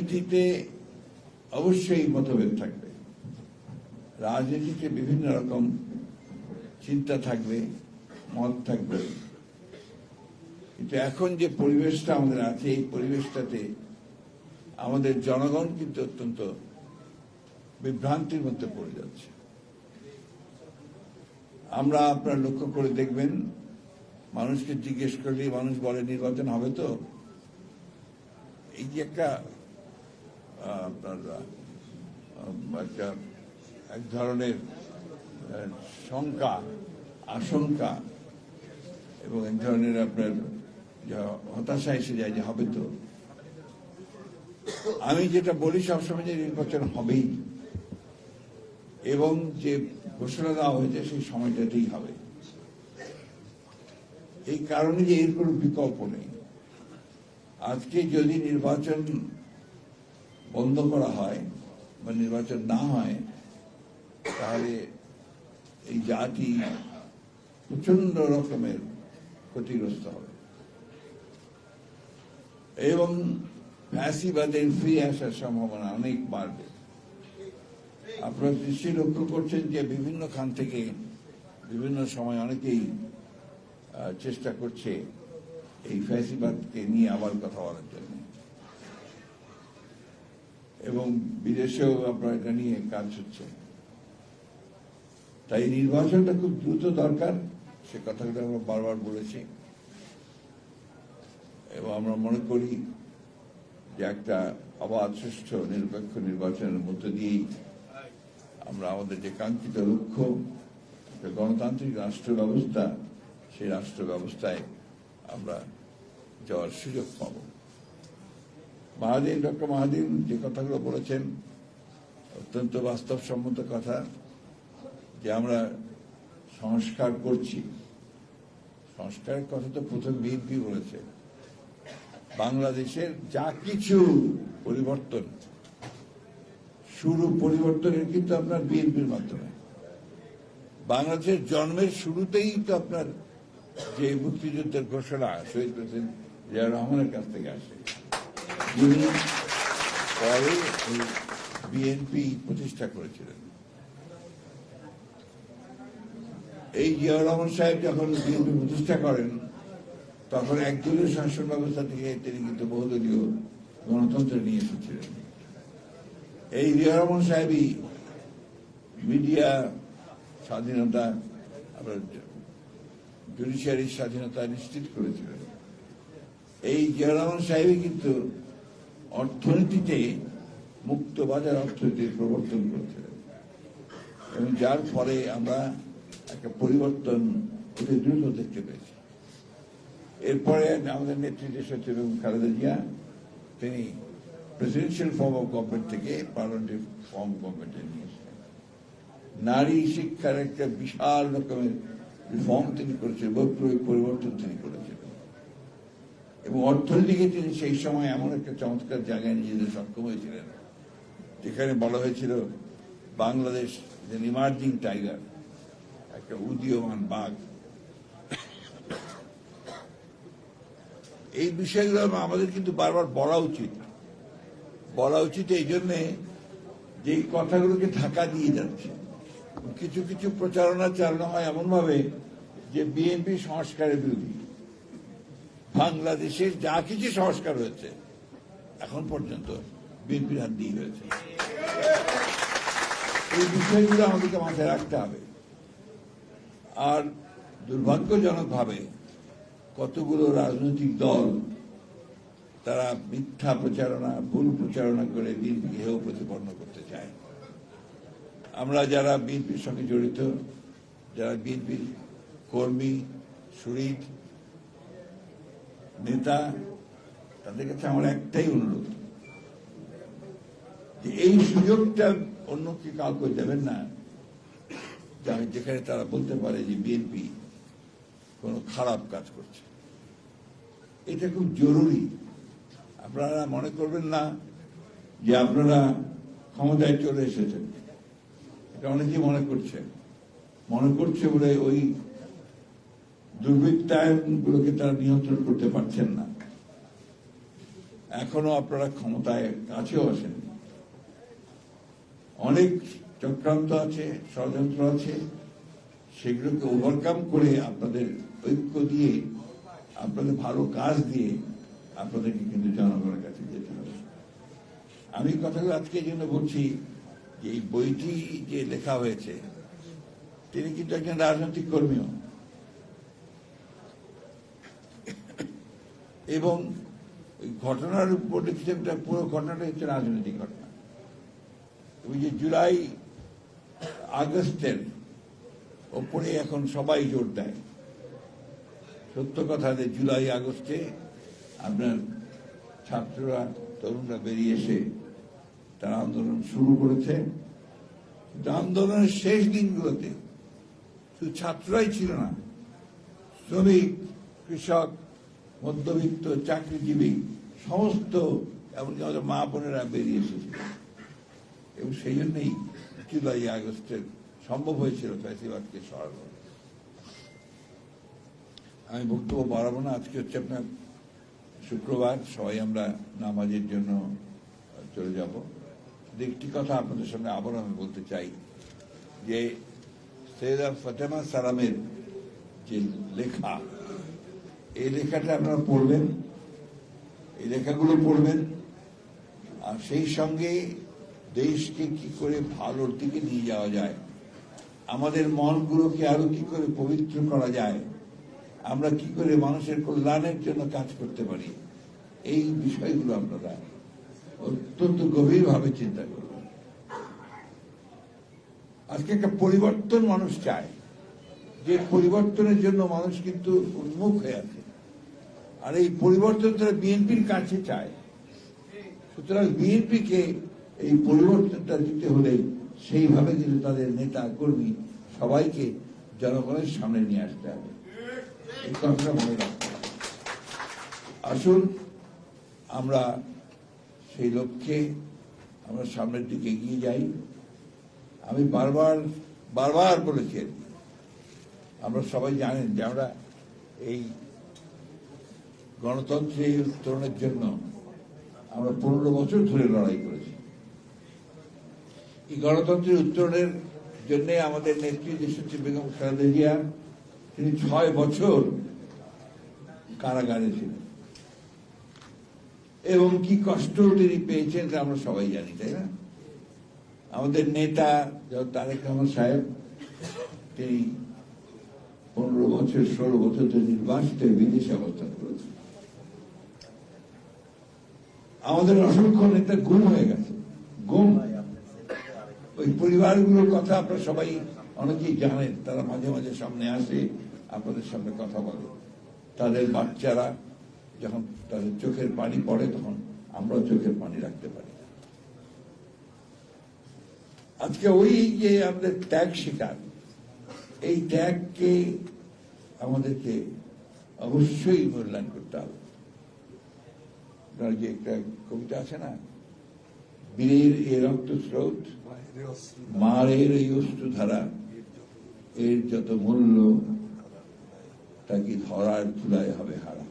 রাজনীতিতে অবশ্যই মতভেদ থাকবে। রাজনীতিতে বিভিন্ন রকম চিন্তা থাকবে, মত থাকবে। কিন্তু এখন যে পরিবেশটা আমাদের আছে, এই পরিবেশটাতে আমাদের জনগণ কিন্তু অত্যন্ত বিভ্রান্তির মধ্যে পড়ে যাচ্ছে। আমরা আপনার লক্ষ্য করে দেখবেন, মানুষকে জিজ্ঞেস করলে মানুষ বলে নির্বাচন হবে তো? এই যে একটা আপনার একটা এক ধরনের শঙ্কা আশঙ্কা এবং এক ধরনের আপনার যা হতাশা এসে যায় যে হবে তো আমি যেটা বলি সবসময় যে নির্বাচন হবেই এবং যে ঘোষণা দেওয়া হয়েছে সেই সময়টাতেই হবে এই কারণে যে এর কোনো বিকল্প নেই আজকে যদি নির্বাচন বন্ধ করা হয় বা নির্বাচন না হয়, তাহলে এই জাতি প্রচণ্ড রকমের ক্ষতিগ্রস্ত হবে। এবং ফ্যাসিবাদের ফিরে আসার সম্ভাবনা অনেক বাড়বে। আপনারা নিশ্চয়ই লক্ষ্য করছেন যে বিভিন্ন খান থেকে বিভিন্ন সময় অনেকেই চেষ্টা করছে এই ফ্যাসিবাদকে নিয়ে আবার কথা বলার জন্য। এবং বিদেশেও আপনার এটা নিয়ে কাজ হচ্ছে। তাই নির্বাচনটা খুব দ্রুত দরকার, সে কথাগুলো আমরা বারবার বলেছি। এবং আমরা মনে করি যে একটা অবাধ সুষ্ঠু নিরপেক্ষ নির্বাচনের মধ্য দিয়েই আমরা আমাদের যে কাঙ্ক্ষিত লক্ষ্য গণতান্ত্রিক রাষ্ট্র ব্যবস্থা, সেই রাষ্ট্র ব্যবস্থায় আমরা যাওয়ার সুযোগ পাব। মাহাদিন ডক্টর মাহাদিন যে কথাগুলো বলেছেন, অত্যন্ত বাস্তবসম্মত কথা, যে আমরা সংস্কার করছি। সংস্কারের কথা তো প্রথম বিএনপি বলেছে। বাংলাদেশের যা কিছু পরিবর্তন, শুরু পরিবর্তনের কিন্তু আপনার বিএনপির মাধ্যমে। বাংলাদেশের জন্মের শুরুতেই তো আপনার যে মুক্তিযুদ্ধের ঘোষণা, শহীদ প্রেসিডেন্ট জিয়া রহমানের কাছ থেকে আসে। যিনি পরে বিএনপি প্রতিষ্ঠা করেছিলেন এই জিয়াউর রহমান সাহেব যখন বিএনপি প্রতিষ্ঠা করেন, তখন একদলীয় শাসন ব্যবস্থা থেকে তিনি কিন্তু বহুদলীয় গণতন্ত্র নিয়ে এসেছিলেন। এই জিয়া রহমান সাহেবই মিডিয়া স্বাধীনতা জুডিশিয়ারির স্বাধীনতা নিশ্চিত করেছিলেন। এই জিয়া রহমান সাহেবই কিন্তু অর্থনীতিতে মুক্ত বাজার অর্থনীতির প্রবর্তন করেছিলেন এবং যার ফলে আমরা একটা পরিবর্তন অতি দ্রুত দেখতে পেয়েছি। এরপরে আমাদের নেতৃত্বে সচিব এবং খালেদা জিয়া, তিনি প্রেসিডেন্সিয়াল ফর্ম অফ গভর্নমেন্ট থেকে পার্লামেন্টারি ফর্ম গভর্নমেন্টে নিয়েছিলেন নারী শিক্ষার একটা বিশাল রকমের রিফর্ম তিনি করেছিলেন বৈপ্লবিক পরিবর্তন তিনি করেছিলেন এবং অর্থনীতিকে তিনি সেই সময় এমন একটা চমৎকার জায়গায় নিয়ে যেতে সক্ষম হয়েছিলেন। যেখানে বলা হয়েছিল, বাংলাদেশ ইমার্জিং টাইগার একটা উদীয়মান বাঘ। এই বিষয়গুলো আমাদের কিন্তু বারবার বলা উচিত। বলা উচিত এই জন্যে যে এই কথাগুলোকে ঢাকা দিয়ে যাচ্ছে। কিছু কিছু প্রচারণা চালানো হয় এমনভাবে যে বিএনপি সংস্কারের বিরোধী। বাংলাদেশের যা কিছু সংস্কার হয়েছে, এখন পর্যন্ত বিএনপির হাত দিয়ে হয়েছে। এই বিষয়গুলো আমাদেরকে মাথায় রাখতে হবে। আর দুর্ভাগ্যজনকভাবে কতগুলো রাজনৈতিক দল তারা মিথ্যা প্রচারণা, ভুল প্রচারণা করে বিএনপিকে প্রতিপন্ন করতে চায়। আমরা যারা বিএনপির সঙ্গে জড়িত, যারা বিএনপির কর্মী শরীর নেতা, তাদের কাছে আমার একটাই অনুরোধ যে এই সুযোগটা অন্য অন্যকে কাউকে দেবেন না। যা- যেখানে তারা বলতে পারে যে বিএনপি কোনো খারাপ কাজ করছে। এটা খুব জরুরি। আপনারা মনে করবেন না যে আপনারা ক্ষমতায় চলে এসেছেন। এটা অনেকেই মনে করছে। মনে করছে বলে ওই দুর্বৃত্তায়নগুলোকে তারা নিয়ন্ত্রণ করতে পারছেন না। এখনও আপনারা ক্ষমতায় কাছেও আসেন অনেক চক্রান্ত আছে, ষড়যন্ত্র আছে, সেগুলোকে ওভারকাম করে আপনাদের ঐক্য দিয়ে, আপনাদের ভালো কাজ দিয়ে আপনাদেরকে কিন্তু জনগণের কাছে যেতে হবে। আমি কথাগুলো আজকে জন্য বলছি যে এই বইটি যে লেখা হয়েছে, তিনি কিন্তু একজন রাজনৈতিক কর্মীও। এবং ঘটনার উপর লিখেছেন পুরো ঘটনাটা হচ্ছে রাজনৈতিক ঘটনা। ওই যে জুলাই আগস্টের ওপরে এখন সবাই জোর দেয়। সত্য কথা যে জুলাই আগস্টে আপনার ছাত্ররা, তরুণরা বেরিয়ে এসে তারা আন্দোলন শুরু করেছে। আন্দোলনের শেষ দিনগুলোতে শুধু ছাত্ররাই ছিল না, শ্রমিক, কৃষক মধ্যবিত্ত, চাকরিজীবী, সমস্ত, এমনকি আমাদের মা বোনেরা বেরিয়ে এসেছিল এবং সেই জন্যই জুলাই আগস্টের সম্ভব হয়েছিল ফ্যাসিবাদকে সরানো। আমি বক্তব্য বাড়াবো না, আজকে হচ্ছে আপনার শুক্রবার, সবাই আমরা নামাজের জন্য চলে যাব। একটি কথা আপনাদের সঙ্গে আবার আমি বলতে চাই, যে সৈয়দা ফতেমা সালামের যে লেখা এই লেখাটা আপনারা পড়বেন, এই লেখাগুলো পড়বেন, আর সেই সঙ্গে দেশকে কি করে ভালোর দিকে নিয়ে যাওয়া যায়, আমাদের মনগুলোকে আরও কি করে পবিত্র করা যায়, আমরা কি করে মানুষের কল্যাণের জন্য কাজ করতে পারি, এই বিষয়গুলো আপনারা অত্যন্ত গভীরভাবে চিন্তা করবেন। আজকে একটা পরিবর্তন মানুষ চায়, যে পরিবর্তনের জন্য মানুষ কিন্তু উন্মুখ হয়ে আছে। আর এই পরিবর্তন তারা বিএনপির কাছে চায়। সুতরাং বিএনপিকে এই পরিবর্তনটা দিতে হলে সেইভাবে কিন্তু তাদের নেতা, কর্মী সবাইকে জনগণের সামনে নিয়ে আসতে হবে। এই কথাটা মনে রাখতে আসুন, আমরা সেই লক্ষ্যে আমরা সামনের দিকে এগিয়ে যাই। আমি বারবার বারবার বলেছি আমরা সবাই জানেন যে আমরা এই গণতন্ত্রের উত্তরণের জন্য আমরা পনেরো বছর ধরে লড়াই করেছি। এই গণতন্ত্রের উত্তরণের জন্য আমাদের নেত্রী দেশত্রী বেগম খালেদা তিনি ছয় বছর কারাগারে ছিলেন। এবং কি কষ্ট তিনি পেয়েছেন তা আমরা সবাই জানি, তাই না? আমাদের নেতা তারেক রহমান সাহেব, তিনি পনেরো বছর, ষোলো বছর ধরে নির্বাসিত বিদেশে অবস্থান করেছেন। আমাদের অসংখ্য নেতা গুম হয়ে গেছে। গুম। ওই পরিবারগুলোর কথা আপনারা সবাই অনেকেই জানেন, তারা মাঝে মাঝে সামনে আসে, আপনাদের সামনে কথা বলে। তাদের বাচ্চারা যখন তাদের চোখের পানি পড়ে, তখন আমরাও চোখের পানি রাখতে পারি। আজকে ওই যে আমাদের ত্যাগ শিকার এই ত্যাগকে আমাদেরকে অবশ্যই মূল্যায়ন করতে হবে। আপনার যে একটা কবিতা আছে না? বীরের এ রক্ত স্রোত মারের এই অশ্রু ধারা এর যত মূল্য তা কি ধরার তুলায় হবে হারা।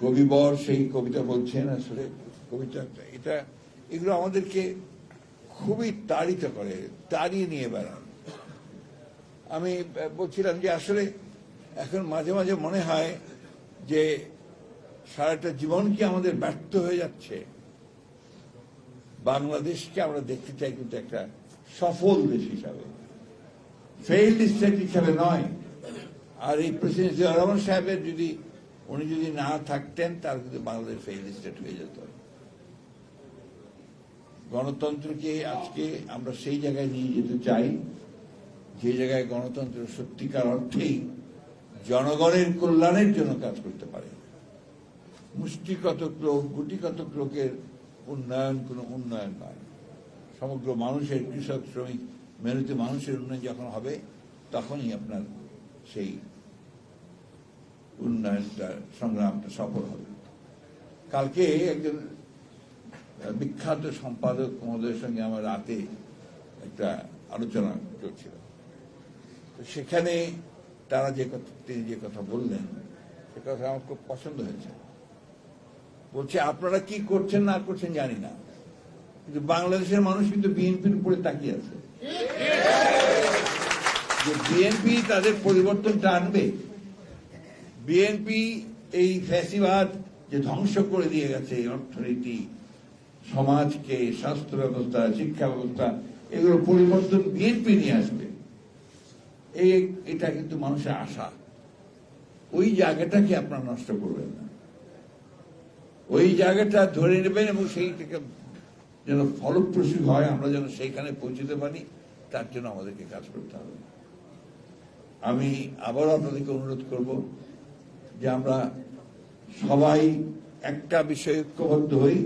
কবিবর সেই কবিতা বলছেন আসলে, কবিতা এটা এগুলো আমাদেরকে খুবই তাড়িত করে, তাড়িয়ে নিয়ে বেড়ান আমি বলছিলাম যে আসলে এখন মাঝে মাঝে মনে হয় যে সারাটা জীবন কি আমাদের ব্যর্থ হয়ে যাচ্ছে? বাংলাদেশকে আমরা দেখতে চাই কিন্তু একটা সফল দেশ হিসাবে। ফেইল্ড স্টেট হিসাবে নয়। আর এই প্রেসিডেন্ট জিয়া রহমান সাহেবের যদি, উনি যদি না থাকতেন, তার কিন্তু বাংলাদেশ ফেইল্ড স্টেট হয়ে যেত। গণতন্ত্রকে আজকে আমরা সেই জায়গায় নিয়ে যেতে চাই, যে জায়গায় গণতন্ত্র সত্যিকার অর্থেই জনগণের কল্যাণের জন্য কাজ করতে পারে। মুষ্টিগত লোক গুটিগত লোকের উন্নয়ন কোনো উন্নয়ন নয়। সমগ্র মানুষের, কৃষক, শ্রমিক মেহনতি মানুষের উন্নয়ন যখন হবে, তখনই আপনার সেই উন্নয়নটা, সংগ্রামটা সফল হবে। কালকে একজন বিখ্যাত সম্পাদক মহোদয়ের সঙ্গে আমার রাতে একটা আলোচনা চলছিল। তো সেখানে তারা যে কথা, তিনি যে কথা বললেন, সে কথা আমার খুব পছন্দ হয়েছে। বলছে, আপনারা কি করছেন, না করছেন জানি না। কিন্তু বাংলাদেশের মানুষ কিন্তু বিএনপির উপরে তাকিয়ে আছে। যে বিএনপি তাদের পরিবর্তনটা আনবে বিএনপি এই ফ্যাসিবাদ যে ধ্বংস করে দিয়ে গেছে, অর্থনীতি, সমাজকে, স্বাস্থ্য ব্যবস্থা, শিক্ষা ব্যবস্থা, এগুলো পরিবর্তন বিএনপি নিয়ে আসবে। এটা কিন্তু মানুষের আশা। ওই জায়গাটাকে আপনারা নষ্ট করবেন না। ওই জায়গাটা ধরে নেবেন এবং সেই থেকে যেন ফলপ্রসূ হয়, আমরা যেন সেইখানে পৌঁছতে পারি, তার জন্য আমাদেরকে কাজ করতে হবে। আমি আবারও আপনাদেরকে অনুরোধ করব যে আমরা সবাই একটা বিষয়ে ঐক্যবদ্ধ হই,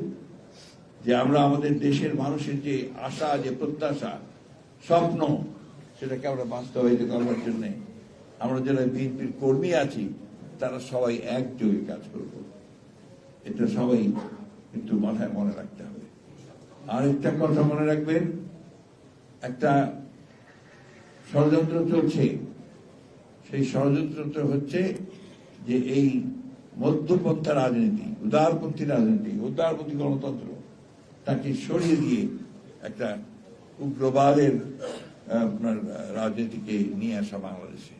যে আমরা আমাদের দেশের মানুষের যে আশা, যে প্রত্যাশা, স্বপ্ন, সেটাকে আমরা বাস্তবায়িত করবার জন্য আমরা যারা বিএনপির কর্মী আছি, তারা সবাই একযোগে কাজ করব। এটা সবাই একটু মাথায় মনে রাখতে হবে। আর একটা কথা মনে রাখবেন, একটা ষড়যন্ত্র চলছে। সেই ষড়যন্ত্রটা হচ্ছে যে এই মধ্যপন্থা রাজনীতি, উদারপন্থী রাজনীতি, উদারপন্থী গণতন্ত্র, তাকে সরিয়ে দিয়ে একটা উগ্রবাদের আপনার রাজনীতিকে নিয়ে আসা বাংলাদেশে।